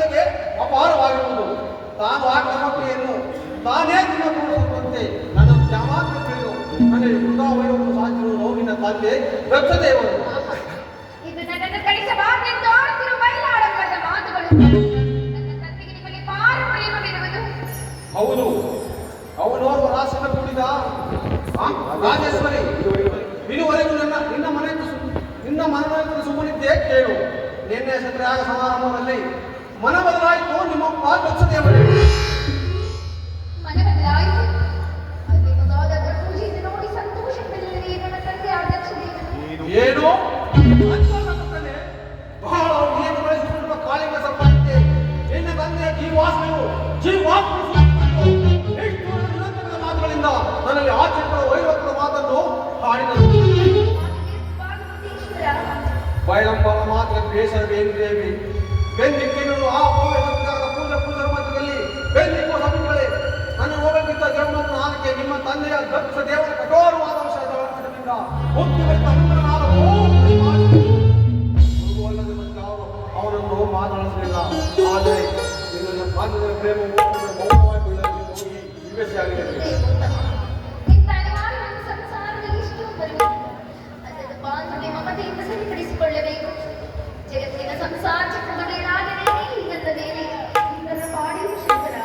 ಜೊತೆಗೆ ಅಪಾರವಾಗಿರುವುದು. ತಾನು ಆ ಆಕ್ರಮಣೆಯನ್ನು ತಾನೇ ತಿನ್ನಗೊಳಿಸುವಂತೆ ನನ್ನ ಶ್ಯಾಮಾತ್ಮಗಳು ನನಗೆ ವೃಂದಾವನವನ್ನು ಸಾಧಿಸುವ ನೋವಿನ ತಂದೆ ದಕ್ಷದೇವರು ಹೌದು. ಅವನೋರ್ವ ರಾಸನ ಕೂಡಿದ ರಾಜೇಶ್ವರಿ ಇದುವರೆಗೂ ನನ್ನ ನಿನ್ನ ಮನೆ ನಿನ್ನ ಮನನ ಸುಮ್ಮನಿದ್ದೇ ಕೇಳು. ನಿನ್ನೆ ಸತ್ಯಾಗ ಸಮಾರಂಭದಲ್ಲಿ ಮನ ಬದಲಾಯಿತು ನಿಮ್ಮ ದೇವರು ಏನು? ಬಹಳ ಏನು ಬಳಸಿಕೊಂಡಿರುವ ಕಾಳಿಂಗ ಸಂಪಾದಿತೆ ನಿನ್ನ ತಂದೆಯ ಜೀವಾಸ್ಮಿಯು ಜೀವಾಸ್ಮಿ ಎಷ್ಟು ನಿರಂತರ ಮಾತುಗಳಿಂದ ನನ್ನಲ್ಲಿ ಆಚರಿಸುವ ವೈರತ್ವ ಮಾತನ್ನು ಹಾಡಿದರು. ಪಾರ್ವತೀಶ್ವರ ಬೈರಂಬನ ಮಾತಿನ ಬೇಸರವೇನು ಬೆನ್ನಿಕ್ಕುವ ಸಮಯಗಳೇ ನನ್ನ ಹೋಗಕ್ಕಿಂತ ಜನ್ಮದ ನಾನಕ್ಕೆ ನಿಮ್ಮ ತಂದೆಯ ದಕ್ಷ ದೇವರ ಕಠೋರವಾದ ವಿಷಯದಿಂದ ಮುಕ್ತಿ ಅವರನ್ನು ಮಾತನಾಡಿಸಲಿಲ್ಲ ಆದರೆ ನಿನ್ನ ಪಾಂಡವರ ಪ್ರೇಮವು ಮೌನವಾಗಿ ಬೀಳಲು ಹೋಗಿ ಜಗತ್ತಿನ ಸಂಸಾರ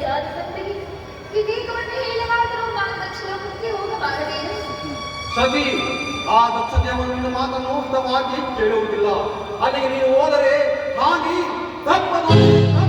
ಹೇಳಲಾದರೂ ಸತಿ ಆ ಮಾತನ್ನು ಉತ್ತಮವಾಗಿ ಕೇಳುವುದಿಲ್ಲ. ಅಲ್ಲಿಗೆ ನೀನು ಹೋದರೆ ಹಾಗೆ ತಪ್ಪದು